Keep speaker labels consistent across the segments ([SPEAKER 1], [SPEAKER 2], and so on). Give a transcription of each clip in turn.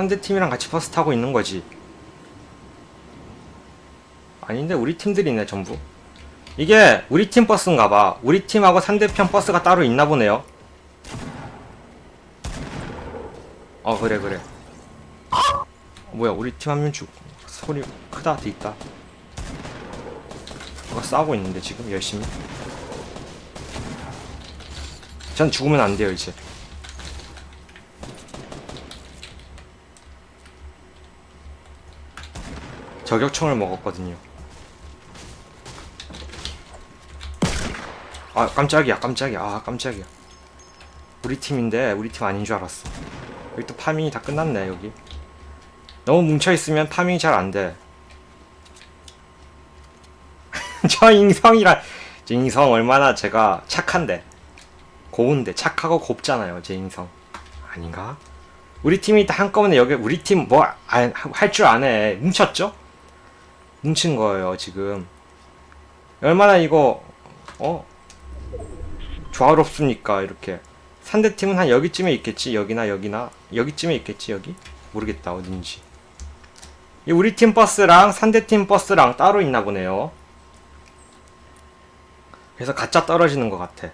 [SPEAKER 1] 상대팀이랑 같이 버스 타고 있는 거지. 아닌데 우리 팀들이네 전부. 이게 우리 팀 버스인가 봐. 우리 팀하고 상대편 버스가 따로 있나 보네요. 어 그래 그래. 뭐야 우리 팀 한 명 죽. 소리 크다 돼 있다. 누가 싸우고 있는데 지금 열심히. 전 죽으면 안 돼요 이제. 저격총을 먹었거든요. 아 깜짝이야 깜짝이야 아 깜짝이야. 우리 팀인데 우리 팀 아닌 줄 알았어. 여기 또 파밍이 다 끝났네 여기. 너무 뭉쳐 있으면 파밍이 잘 안 돼. 저 인성이라 저 인성 얼마나 제가 착한데 고운데 착하고 곱잖아요 제 인성 아닌가? 우리 팀이 다 한꺼번에 여기 우리 팀 뭐 할 줄 아네 뭉쳤죠? 뭉친 거예요 지금. 얼마나 이거 어? 조화롭습니까 이렇게. 상대팀은 한 여기쯤에 있겠지? 여기나 여기나? 여기쯤에 있겠지 여기? 모르겠다 어딘지. 이 우리 팀 버스랑 상대팀 버스랑 따로 있나 보네요. 그래서 가짜 떨어지는 것 같아.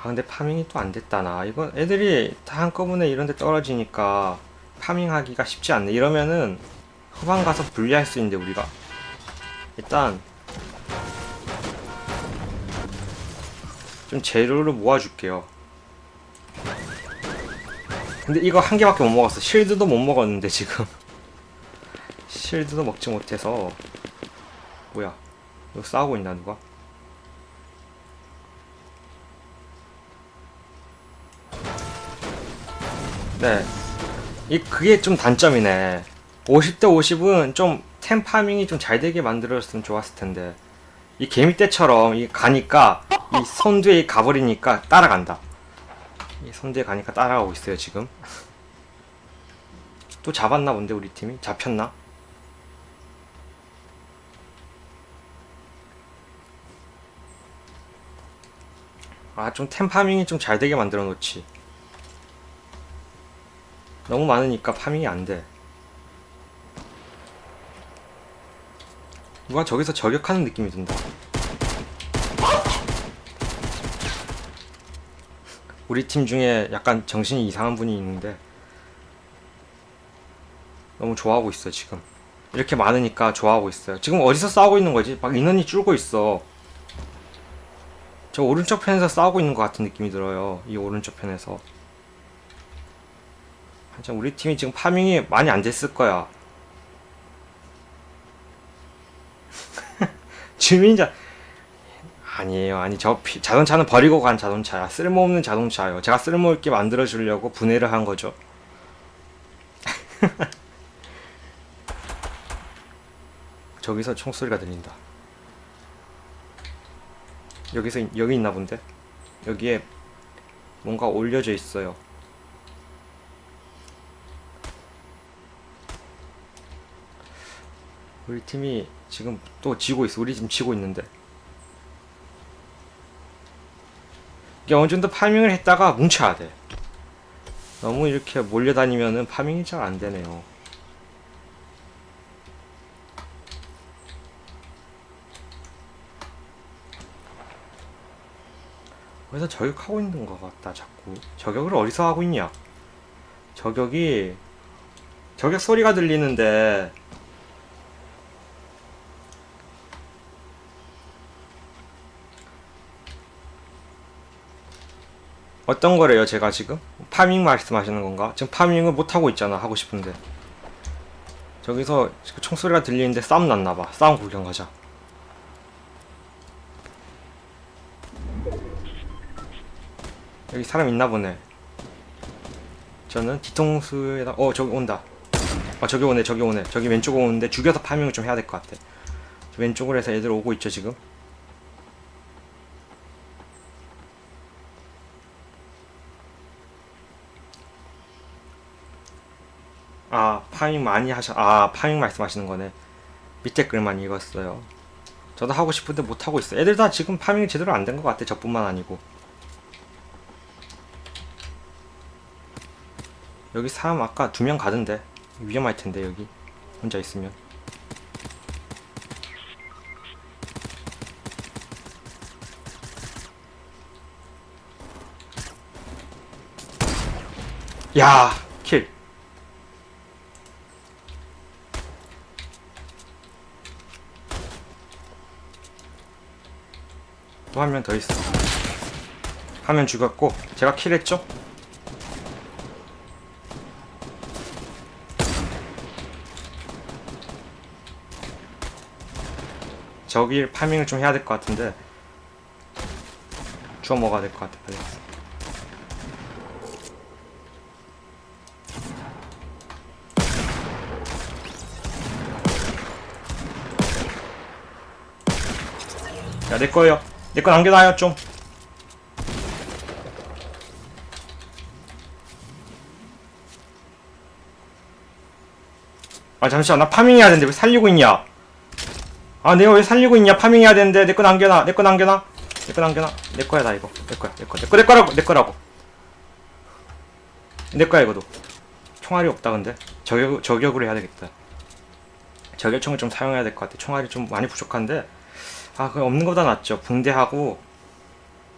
[SPEAKER 1] 아 근데 파밍이 또 안 됐다 나? 이거 애들이 다 한꺼번에 이런데 떨어지니까 파밍하기가 쉽지 않네. 이러면은 후방 가서 분리할 수 있는데 우리가. 일단 좀 재료를 모아줄게요. 근데 이거 한 개밖에 못 먹었어. 실드도 못 먹었는데 지금. 실드도 먹지 못해서. 뭐야. 이거 싸우고 있나 누가? 네. 이 그게 좀 단점이네. 50대 50은 좀 템 파밍이 좀 잘 되게 만들어졌으면 좋았을 텐데. 이 개미 떼처럼 이 가니까 이 선두에 가버리니까 따라간다. 이 선두에 가니까 따라가고 있어요 지금. 또 잡았나 본데 우리 팀이 잡혔나? 아 좀 템 파밍이 좀 잘 되게 만들어 놓지. 너무 많으니까 파밍이 안 돼. 누가 저기서 저격하는 느낌이 든다. 우리 팀 중에 약간 정신이 이상한 분이 있는데 너무 좋아하고 있어 지금. 이렇게 많으니까 좋아하고 있어요. 지금 어디서 싸우고 있는 거지? 막 인원이 줄고 있어. 저 오른쪽 편에서 싸우고 있는 것 같은 느낌이 들어요. 이 오른쪽 편에서. 한참 우리 팀이 지금 파밍이 많이 안 됐을 거야. 주민자 아니에요. 아니 저 피- 자동차는 버리고 간 자동차야. 쓸모없는 자동차요. 제가 쓸모있게 만들어 주려고 분해를 한 거죠. 저기서 총소리가 들린다. 여기서 여기 있나 본데? 여기에 뭔가 올려져 있어요. 우리 팀이 지금 또 지고 있어. 우리 지금 지고 있는데. 이게 어느 정도 파밍을 했다가 뭉쳐야 돼. 너무 이렇게 몰려다니면은 파밍이 잘 안 되네요. 그래서 저격하고 있는 것 같다, 자꾸. 저격을 어디서 하고 있냐? 저격이, 저격 소리가 들리는데, 어떤 거래요, 제가 지금? 파밍 말씀하시는 건가? 지금 파밍을 못하고 있잖아, 하고 싶은데. 저기서 지금 총소리가 들리는데 싸움 났나봐. 싸움 구경 가자. 여기 사람 있나 보네. 저는 뒤통수에다, 어, 저기 온다. 아, 저기 오네, 저기 오네. 저기 왼쪽 오는데 죽여서 파밍을 좀 해야 될 것 같아. 저 왼쪽으로 해서 애들 오고 있죠, 지금? 아 파밍 많이 하셔 아 파밍 말씀하시는 거네. 밑에 글만 읽었어요. 저도 하고 싶은데 못 하고 있어 애들 다 지금 파밍이 제대로 안 된 것 같아. 저뿐만 아니고. 여기 사람 아까 두 명 가던데. 위험할 텐데 여기. 혼자 있으면. 야, 또 한 명 더 있어. 한 명 죽었고 제가 킬했죠? 저기 파밍을 좀 해야 될 것 같은데 주워 먹어야 될 것 같아 빨리. 야, 내 거예요. 내 거 남겨놔요, 좀. 아, 잠시만. 나 파밍해야 되는데 왜 살리고 있냐? 아, 내가 왜 살리고 있냐? 파밍해야 되는데 내 거 남겨놔. 내 거 남겨놔. 내 거 남겨놔. 내 거야, 나 이거. 내 거야, 내 거. 내 거, 내 거라고. 내 거라고. 내 거야, 이거도. 총알이 없다, 근데. 저격, 저격으로 해야 되겠다. 저격총을 좀 사용해야 될 것 같아. 총알이 좀 많이 부족한데. 아, 그 없는 것보다 낫죠. 붕대하고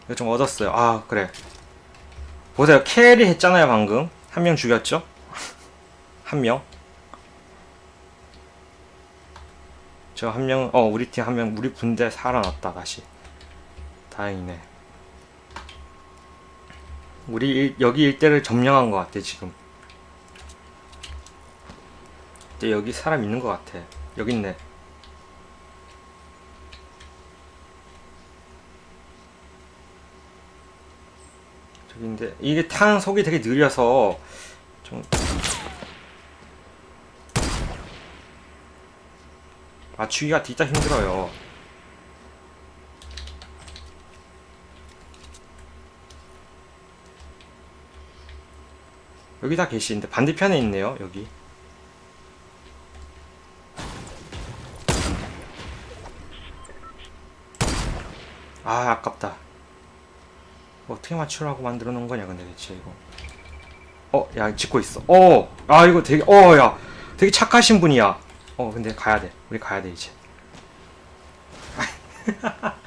[SPEAKER 1] 이거 좀 얻었어요. 아, 그래. 보세요. 캐리 했잖아요, 방금. 한 명 죽였죠? 한 명. 저 한 명, 어, 우리 팀 한 명, 우리 군대 살아났다, 다시. 다행이네. 우리 일, 여기 일대를 점령한 것 같아, 지금. 근데 여기 사람 있는 것 같아. 여기 있네. 저기인데 이게 탄 속이 되게 느려서 좀 맞추기가 진짜 힘들어요. 여기 다 계시는데 반대편에 있네요. 여기. 아 아깝다. 어떻게 맞추라고 만들어 놓은 거냐 근데 대체 이거? 어 야 짓고 있어. 어 아 이거 되게 어 야 되게 착하신 분이야. 어 근데 가야 돼. 우리 가야 돼 이제.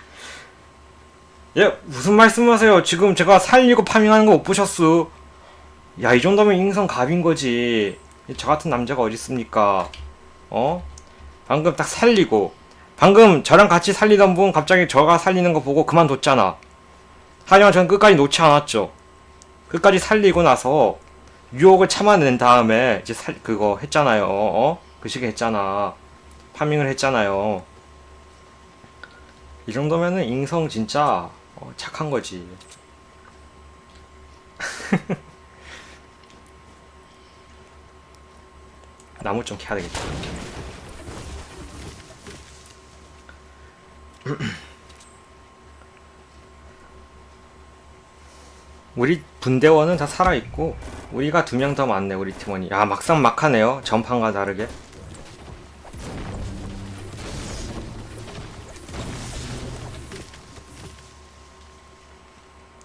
[SPEAKER 1] 예 무슨 말씀하세요? 지금 제가 살리고 파밍하는 거 못 보셨어 야 이 정도면 인성 갑인 거지. 저 같은 남자가 어디 있습니까? 어? 방금 딱 살리고. 방금 저랑 같이 살리던 분 갑자기 저가 살리는 거 보고 그만뒀잖아 하지만 저는 끝까지 놓지 않았죠. 끝까지 살리고 나서 유혹을 참아낸 다음에 이제 살 그거 했잖아요. 어? 그 시기 했잖아. 파밍을 했잖아요. 이 정도면은 인성 진짜 어, 착한 거지. 나무 좀 캐야 되겠다. 우리 분대원은 다 살아있고 우리가 두 명 더 많네 우리 팀원이. 야 막상 막하네요 전판과 다르게.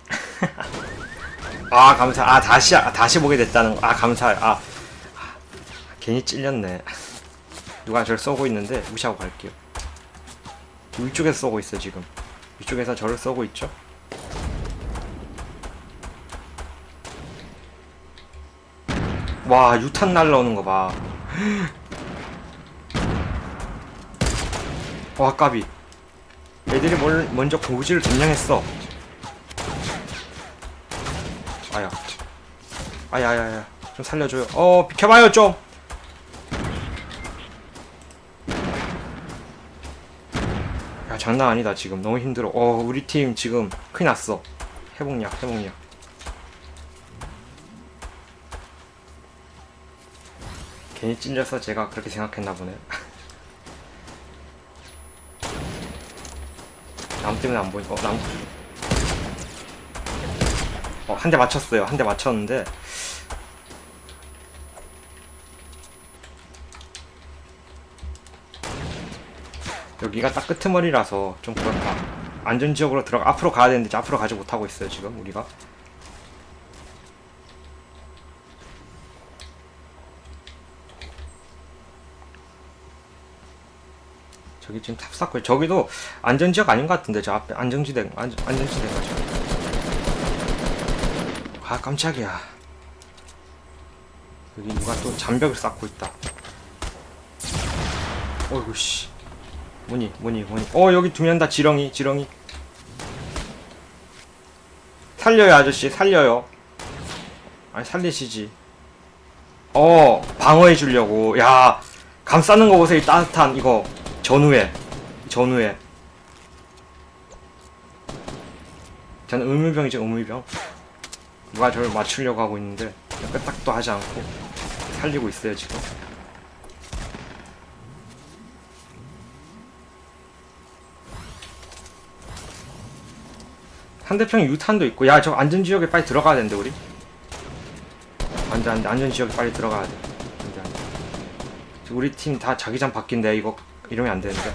[SPEAKER 1] 아 감사 아 다시 아, 다시 보게 됐다는 거. 아 감사 아, 아 괜히 찔렸네. 누가 저를 쏘고 있는데 무시하고 갈게요. 위쪽에서 쏘고 있어 지금. 위쪽에서 저를 쏘고 있죠 와 유탄 날라오는 거 봐. 와 까비. 애들이 뭘 먼저 고지를 점령했어. 아야. 아야야야. 좀 살려줘요. 어 비켜봐요 좀. 야 장난 아니다 지금 너무 힘들어. 어 우리 팀 지금 큰일 났어. 회복약 회복약. 괜히 찔려서 제가 그렇게 생각했나 보네. 나무 때문에 안 보이. 어 나무. 어 한 대 맞췄어요. 한 대 맞췄는데. 여기가 딱 끄트머리라서 좀 그렇다. 안전지역으로 들어가 앞으로 가야 되는데 앞으로 가지 못하고 있어요 지금 우리가. 저기 지금 탑 쌓고 저기도 안전지역 아닌 것 같은데 저 앞에 안정지대 안전, 안전지대 가 지금 아 깜짝이야. 여기 누가 또 잔벽을 쌓고 있다. 어이구 씨. 뭐니 뭐니 뭐니 어 여기 두 명 다 지렁이 지렁이. 살려요 아저씨 살려요. 아니 살리시지. 어 방어해 주려고. 야 감싸는 거 보세요 이 따뜻한 이거 전후에 전후에. 저는 의무병이죠 의무병. 누가 저를 맞추려고 하고 있는데 끄딱도 하지 않고 살리고 있어요 지금. 상대편 유탄도 있고 야 저 안전지역에 빨리 들어가야 되는데 우리. 안돼 안돼 안전지역에 빨리 들어가야 돼. 안돼 안돼 우리 팀 다 자기장 바뀐데 이거 이러면 안 되는데.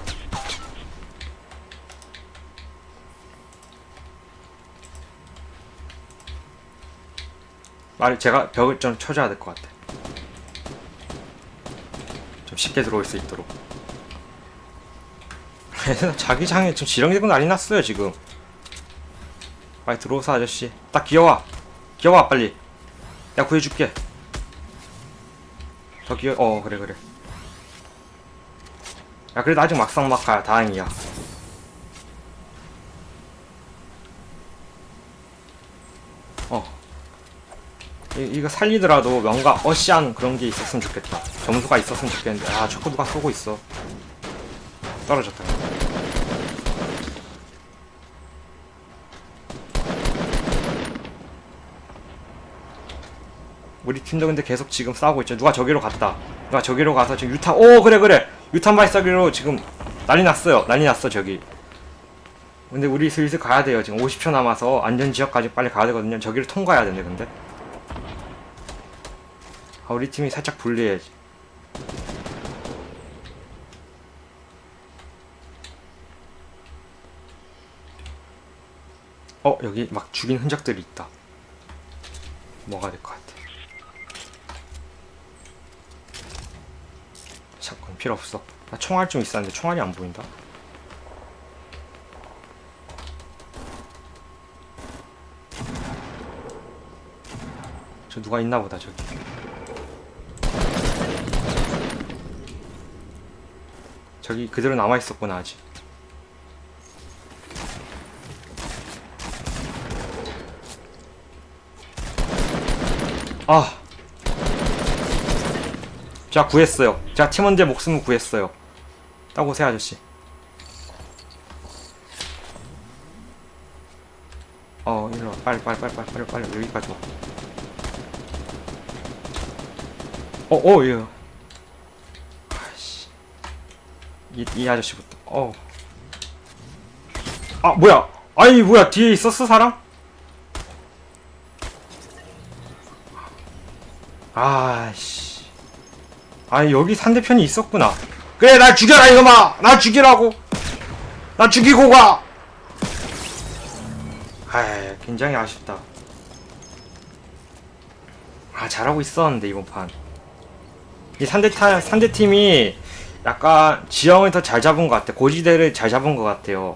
[SPEAKER 1] 말 제가 벽을 좀 쳐줘야 될 것 같아. 좀 쉽게 들어올 수 있도록. 자기 장에 지금 지렁이고 난리 났어요 지금. 빨리 들어오사 아저씨. 딱 기어와. 기어와 빨리. 내가 구해줄게. 더 기어 어 그래 그래 야 그래도 아직 막상막하야 다행이야. 어. 이, 이거 살리더라도 뭔가 어시한 그런 게 있었으면 좋겠다. 점수가 있었으면 좋겠는데. 아 누가 쏘고 있어. 떨어졌다. 우리 팀도 근데 계속 지금 싸우고 있죠. 누가 저기로 갔다. 누가 저기로 가서 지금 유탄, 오, 그래, 그래. 유탄 발사기로 지금 난리 났어요. 난리 났어, 저기. 근데 우리 슬슬 가야 돼요. 지금 50초 남아서 안전지역까지 빨리 가야 되거든요. 저기를 통과해야 되는데, 근데. 아, 우리 팀이 살짝 불리해야지. 어, 여기 막 죽인 흔적들이 있다. 뭐가 될 것 같아. 샷건 필요 없어. 나 총알 좀 있었는데 총알이 안 보인다. 저 누가 있나 보다 저기. 저기 그대로 남아 있었구나 아직. 아. 제가 구했어요. 제가 팀원들 목숨을 구했어요. 딱 오세요, 아저씨. 어, 일로 와. 빨리, 빨리, 빨리, 빨리, 빨리, 빨리, 여기까지 와. 어, 어, 예. 이, 이 아저씨부터. 어. 아, 뭐야? 아니, 뭐야? 뒤에 있었어, 사람? 아씨. 아 여기 상대편이 있었구나. 그래 날 죽여라 이놈아. 나 죽이라고. 나 죽이고 가. 아 굉장히 아쉽다. 아 잘하고 있었는데 이번 판. 이 상대타 상대팀이 약간 지형을 더 잘 잡은 것 같아. 고지대를 잘 잡은 것 같아요.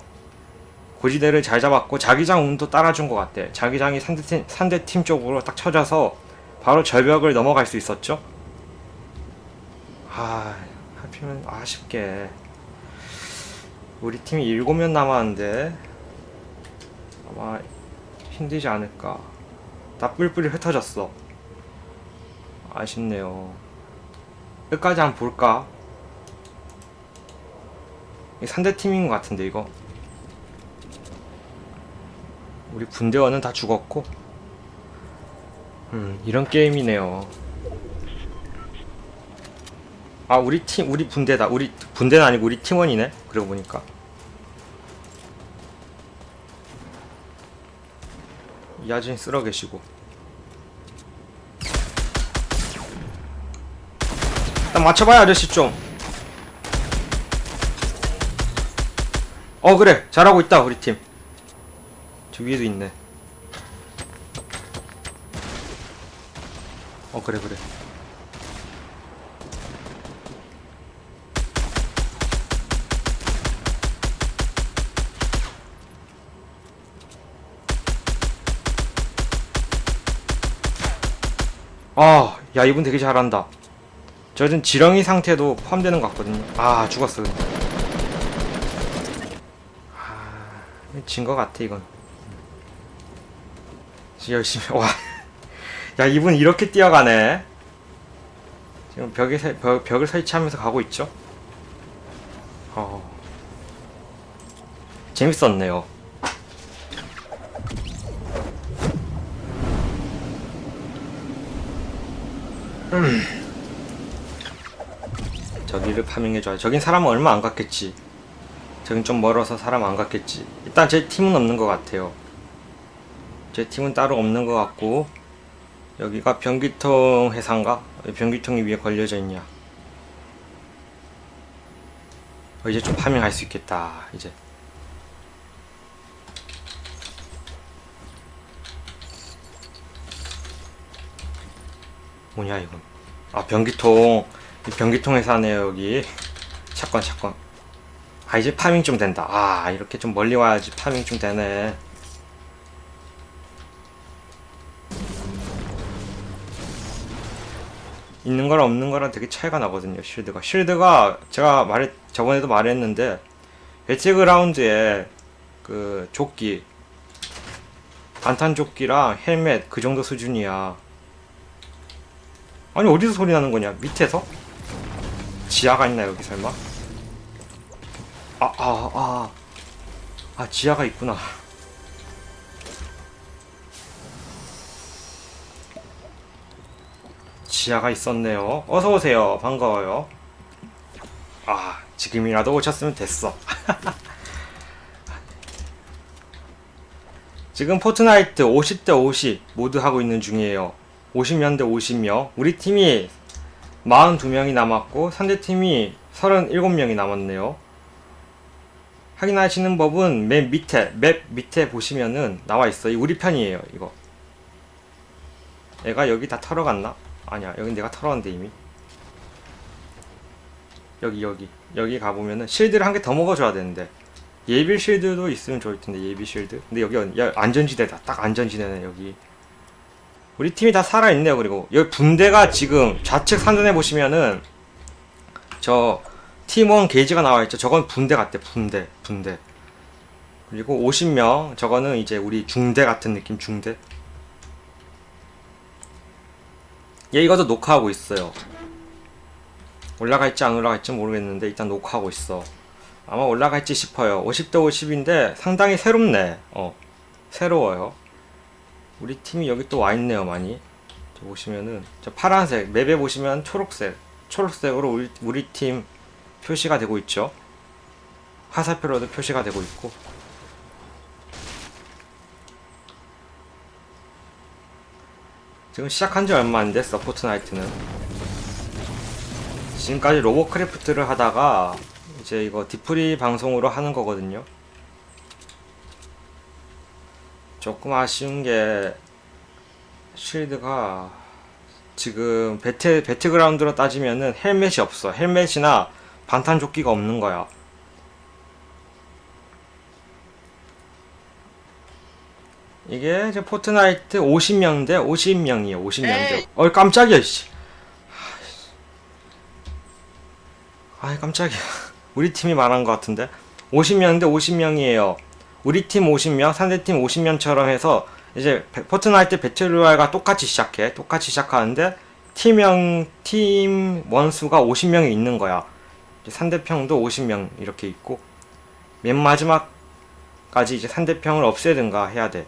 [SPEAKER 1] 고지대를 잘 잡았고 자기장 운도 따라준 것 같아. 자기장이 상대팀 상대팀 쪽으로 딱 쳐져서 바로 절벽을 넘어갈 수 있었죠. 아, 하필이면 아쉽게 우리 팀이 일곱 명 남았는데 아마 힘들지 않을까. 다 뿔뿔이 흩어졌어. 아쉽네요. 끝까지 한번 볼까? 이 상대 팀인 것 같은데 이거. 우리 군대원은 다 죽었고. 음, 이런 게임이네요. 아, 우리 팀, 우리 분대다. 우리 분대는 아니고 우리 팀원이네. 그러고 보니까. 이 아저씨 쓸어 계시고. 일단 맞춰봐요, 아저씨 좀. 어, 그래. 잘하고 있다, 우리 팀. 저 위에도 있네. 어 그래 그래 아, 야 이분 되게 잘한다. 저는 지렁이 상태도 포함되는 것 같거든요. 아, 죽었어. 아, 진것 같아 이건. 열심히 와. 야 이분 이렇게 뛰어가네. 지금 벽에 세- 벽, 벽을 설치하면서 가고 있죠. 어. 재밌었네요. 저기를 파밍해줘야 저긴 사람 얼마 안 갔겠지. 저긴 좀 멀어서 사람 안 갔겠지. 일단 제 팀은 없는 것 같아요. 제 팀은 따로 없는 것 같고 여기가 변기통? 왜 변기통이 위에 걸려져 있냐? 어, 이제 좀 파밍할 수 있겠다 이제 뭐냐 이건 아 변기통. 이 변기통 회사네요 여기. 샷건 샷건. 아 이제 파밍 좀 된다. 아 이렇게 좀 멀리 와야지 파밍 좀 되네. 있는 거랑 없는 거랑 되게 차이가 나거든요 쉴드가. 쉴드가 제가 말했 저번에도 말했는데 배틀그라운드에 그 조끼 반탄 조끼랑 헬멧 그 정도 수준이야 아니 어디서 소리 나는 거냐? 밑에서? 지하가 있나 여기 설마? 아 아 아. 아 지하가 있구나. 지하가 있었네요. 어서 오세요. 반가워요. 아 지금이라도 오셨으면 됐어. 지금 포트나이트 50대 50 모두 하고 있는 중이에요 50명 대 50명 우리 팀이 42명이 남았고 상대팀이 37명이 남았네요. 확인하시는 법은 맨 밑에 맵 밑에 보시면은 나와 있어요 우리 편이에요 이거. 얘가 여기 다 털어 갔나? 아니야 여기 내가 털었는데 이미. 여기 여기. 여기 가보면은 실드를 한 개 더 먹어줘야 되는데. 예비 실드도 있으면 좋을 텐데 예비 실드. 근데 여기 야, 안전지대다. 딱 안전지대네 여기 우리 팀이 다 살아있네요. 그리고 여기 분대가 지금 좌측 상단에 보시면은 저 팀원 게이지가 나와있죠. 저건 분대 같대 분대 분대. 그리고 50명. 저거는 이제 우리 중대 같은 느낌 중대. 얘 이것도 녹화하고 있어요. 올라갈지 안 올라갈지 모르겠는데 일단 녹화하고 있어. 아마 올라갈지 싶어요. 50대 50인데 상당히 새롭네. 어 새로워요 우리 팀이 여기 또 와 있네요 많이. 저 보시면은 저 파란색 맵에 보시면 초록색 초록색으로 우리, 우리 팀 표시가 되고 있죠? 화살표로도 표시가 되고 있고. 지금 시작한 지 얼마 안 됐어 포트나이트는. 지금까지 로보크래프트를 하다가 이제 이거 디프리 방송으로 하는 거거든요 조금 아쉬운 게 쉴드가 지금 배틀 배틀그라운드로 따지면은 헬멧이 없어. 헬멧이나 반탄 조끼가 없는 거야. 이게 이제 포트나이트 50명 대 50명이에요. 50명 대. 어 깜짝이야 씨. 아이 깜짝이야. 우리 팀이 말한 것 같은데. 50명 대 50명이에요. 우리 팀 50명, 상대 팀 50명처럼 해서 이제 배- 포트나이트 배틀로얄과 똑같이 시작해. 똑같이 시작하는데 팀명 팀 원수가 50명이 있는 거야. 상대평도 50명 이렇게 있고 맨 마지막까지 이제 상대평을 없애든가 해야 돼.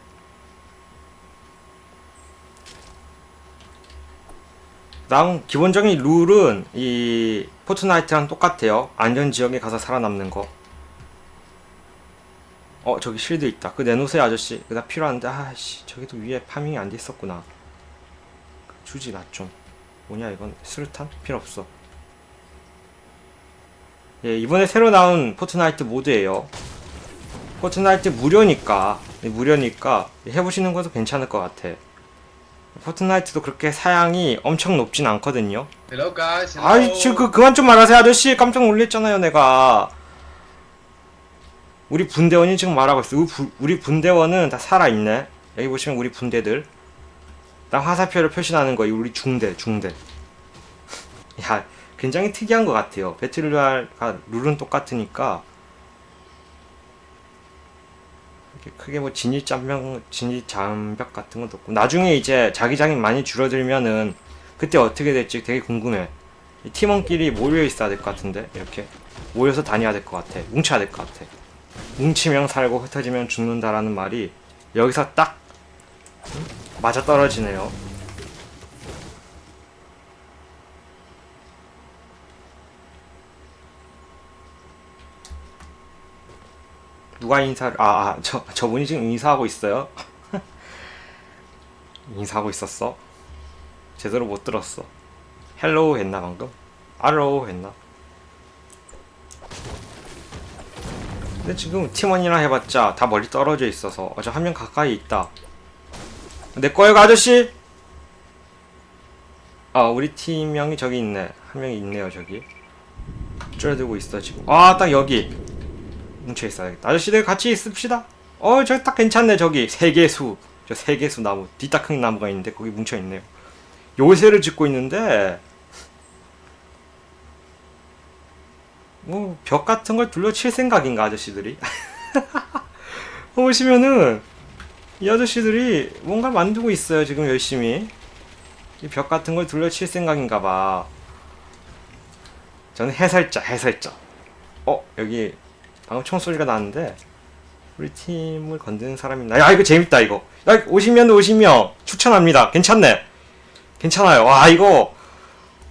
[SPEAKER 1] 다음 기본적인 룰은 이 포트나이트랑 똑같아요. 안전 지역에 가서 살아남는 거. 어 저기 실드 있다. 그 내놓으세요 아저씨. 그 나 필요한데 아씨 저기도 위에 파밍이 안 돼 있었구나. 주지 나 좀. 뭐냐 이건 수류탄 필요 없어. 예 이번에 새로 나온 포트나이트 모드예요. 포트나이트 무료니까 무료니까 해보시는 것도 괜찮을 것 같아. 포트나이트도 그렇게 사양이 엄청 높진 않거든요.
[SPEAKER 2] Hello guys. Hello.
[SPEAKER 1] 아이 지금 그 그만 좀 말하세요 아저씨 깜짝 놀랐잖아요 내가 우리 분대원이 지금 말하고 있어. 우리, 부- 우리 분대원은 다 살아있네. 여기 보시면 우리 분대들. 딱 화살표를 표시하는 거 우리 중대 중대. 야 굉장히 특이한 것 같아요. 배틀로얄과 룰은 똑같으니까. 크게 뭐 진입 장벽 진입 장벽 같은 것도 없고. 나중에 이제 자기장이 많이 줄어들면은 그때 어떻게 될지 되게 궁금해. 이 팀원끼리 모여 있어야 될 것 같은데 이렇게. 모여서 다녀야 될 것 같아. 뭉쳐야 될 것 같아 뭉치면 살고 흩어지면 죽는다라는 말이 여기서 딱 맞아 떨어지네요. 누가 인사를 아, 아, 저 저분이 지금 인사하고 있어요. 인사하고 있었어. 제대로 못 들었어. 헬로우 했나 방금? 알로우 했나? 근데 지금 팀원이랑 해봤자 다 멀리 떨어져 있어서 어저 한 명 가까이 있다. 내 거예요 아저씨? 아 우리 팀명이 저기 있네. 한 명이 있네요 저기. 줄어들고 있어 지금. 아 딱 여기 뭉쳐 있어야겠다. 아저씨들 같이 있읍시다. 어 저기 딱 괜찮네 저기 세계수 저 세계수 나무 뒤딱 큰 나무가 있는데 거기 뭉쳐 있네요. 요새를 짓고 있는데 뭐 벽 같은 걸 둘러칠 생각인가 아저씨들이? 보시면은 이 아저씨들이 뭔가 만들고 있어요 지금 열심히. 이 벽 같은 걸 둘러칠 생각인가 봐. 저는 해설자 해설자. 어 여기 방금 총소리가 나는데 우리 팀을 건드는 사람이 있나? 야 이거 재밌다 이거. 야 50명 50명. 추천합니다. 괜찮네. 괜찮아요. 와 이거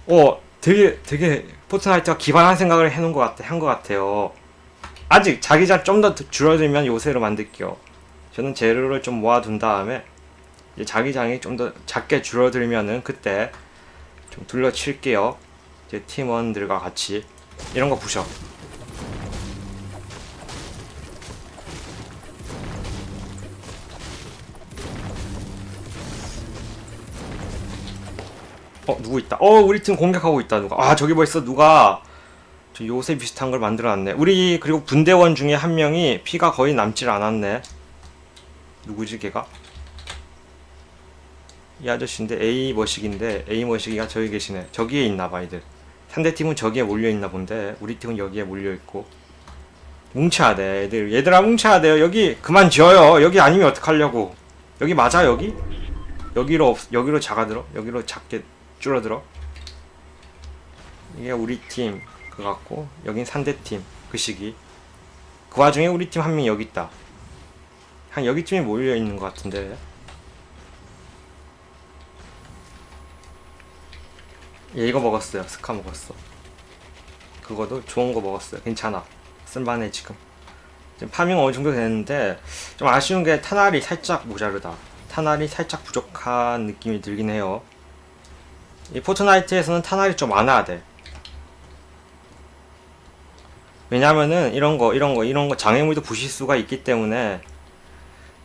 [SPEAKER 1] 어 되게 되게 포트나이트가 기발한 생각을 해놓은 것 같아 한 것 같아요 아직 자기장 좀 더 줄어들면 요새로 만들게요 저는 재료를 좀 모아둔 다음에 자기장이 좀 더 작게 줄어들면은 그때 좀 둘러칠게요. 제 팀원들과 같이 이런 거 부셔. 어 누구 있다. 어 우리 팀 공격하고 있다 누가. 아 저기 벌써 누가 저 요새 비슷한 걸 만들어놨네. 우리 그리고 분대원 중에 한 명이 피가 거의 남질 않았네. 누구지 걔가? 이 아저씨인데 A 머식인데 A 머식이가 저기 계시네. 저기에 있나봐 이들. 상대팀은 저기에 몰려 있나 본데 우리 팀은 여기에 몰려 있고 뭉쳐야 돼 애들 얘들아 뭉쳐야 돼요 여기 그만 지어요 여기 아니면 어떡하려고 여기 맞아 여기 여기로 없 여기로 작아들어 여기로 작게 줄어들어 이게 우리 팀 그 같고 여긴 상대팀 그 시기 그 와중에 우리 팀 한 명 여기 있다 한 여기쯤에 몰려 있는 것 같은데. 얘 이거 먹었어요. 스카 먹었어. 그거도 좋은 거 먹었어요. 괜찮아. 쓸만해 지금. 지금 파밍 어느 정도 됐는데 좀 아쉬운 게 탄알이 살짝 모자르다. 탄알이 살짝 부족한 느낌이 들긴 해요. 이 포트나이트에서는 탄알이 좀 많아야 돼. 왜냐면은 이런 거, 이런 거, 이런 거 장애물도 부실 수가 있기 때문에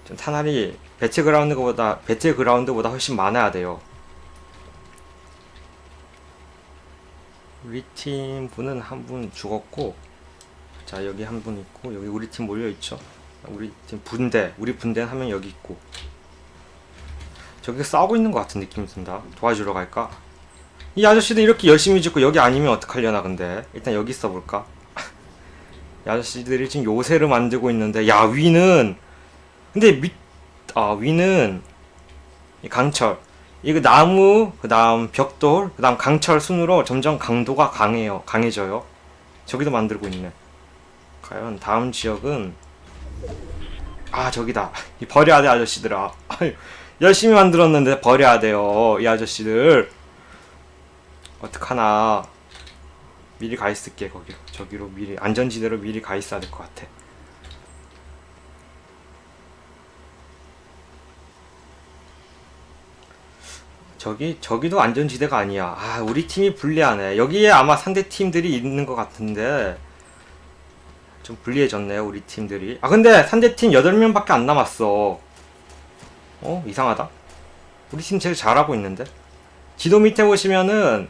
[SPEAKER 1] 좀 탄알이 배틀그라운드보다 배틀그라운드보다 훨씬 많아야 돼요. 우리 팀 분은 한 분 죽었고, 자 여기 한 분 있고 여기 우리 팀 몰려 있죠. 우리 팀 분대, 우리 한명 여기 있고. 저기 싸우고 있는 것 같은 느낌이 든다. 도와주러 갈까? 이 아저씨들 이렇게 열심히 짓고 여기 아니면 어떡하려나 근데 일단 여기 있어볼까? 이 아저씨들이 지금 요새를 만들고 있는데 야 위는 근데 밑, 아, 위는 이 강철. 이거 나무, 그 다음 벽돌, 그 다음 강철 순으로 점점 강도가 강해요. 강해져요. 저기도 만들고 있네. 과연 다음 지역은, 아, 저기다. 이 버려야 돼, 아저씨들아. 열심히 만들었는데 버려야 돼요. 이 아저씨들. 어떡하나. 미리 가 있을게, 거기로. 저기로 미리, 안전지대로 미리 가 있어야 될 것 같아. 저기 저기도 안전지대가 아니야. 아 우리 팀이 불리하네. 여기에 아마 상대 팀들이 있는 것 같은데 좀 불리해졌네요 우리 팀들이. 아 근데 상대 팀 8명 밖에 안 남았어. 어 이상하다. 우리 팀 제일 잘하고 있는데. 지도 밑에 보시면은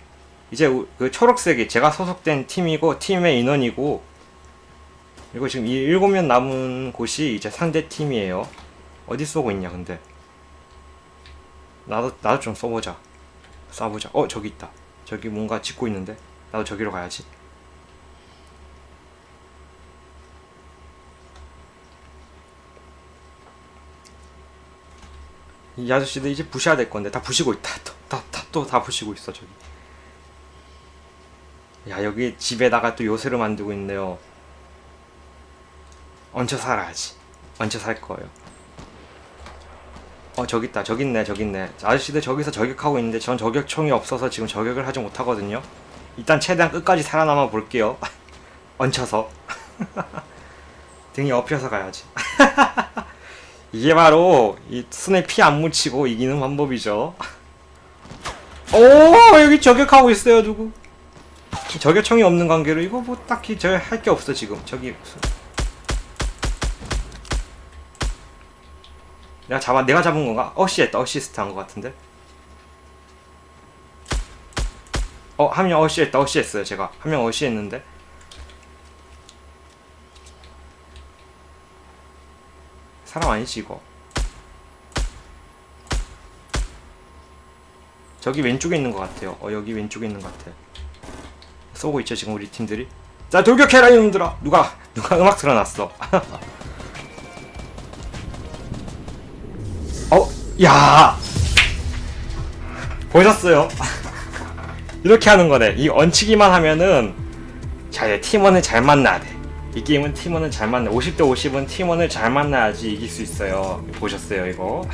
[SPEAKER 1] 이제 우- 그 초록색이 제가 소속된 팀이고 팀의 인원이고 그리고 지금 이 일곱 명 남은 곳이 이제 상대 팀이에요. 어디 쏘고 있냐 근데. 나도 나도 좀 써보자. 쏴보자. 어 저기 있다. 저기 뭔가 짓고 있는데 나도 저기로 가야지. 이 아저씨들 이제 부셔야 될 건데 다 부시고 있다. 또 다 또 다 부시고 있어 저기. 야 여기 집에다가 또 요새를 만들고 있네요. 얹혀 살아야지. 얹혀 살 거예요. 어 저기 있다. 저기 있네. 저기 있네. 아저씨들 저기서 저격하고 있는데 전 저격총이 없어서 지금 저격을 하지 못하거든요. 일단 최대한 끝까지 살아남아 볼게요. 얹혀서. 등이 엎여서 가야지. 이게 바로 이 손에 피 안 묻히고 이기는 방법이죠. 오 여기 저격하고 있어요 누구 저격총이 없는 관계로 이거 뭐 딱히 저할게 없어 지금 저기 내가 잡아 내가 잡은 건가? 어시했다 어시스트 한 것 같은데. 어 한 명 어시했다 어시했어요 제가 한 명 어시했는데. 사람 아니지 이거. 저기 왼쪽에 있는 것 같아요. 어 여기 왼쪽에 있는 것 같아. 쏘고 있죠 지금 우리 팀들이. 자 돌격해라 이놈들아. 누가 누가 음악 틀어놨어. 어, 야! 보셨어요? 이렇게 하는 거네. 이 얹히기만 하면은, 자, 이제 팀원을 잘 만나야 돼. 이 게임은 팀원을 잘 만나. 50대 50은 팀원을 잘 만나야지 이길 수 있어요. 보셨어요, 이거?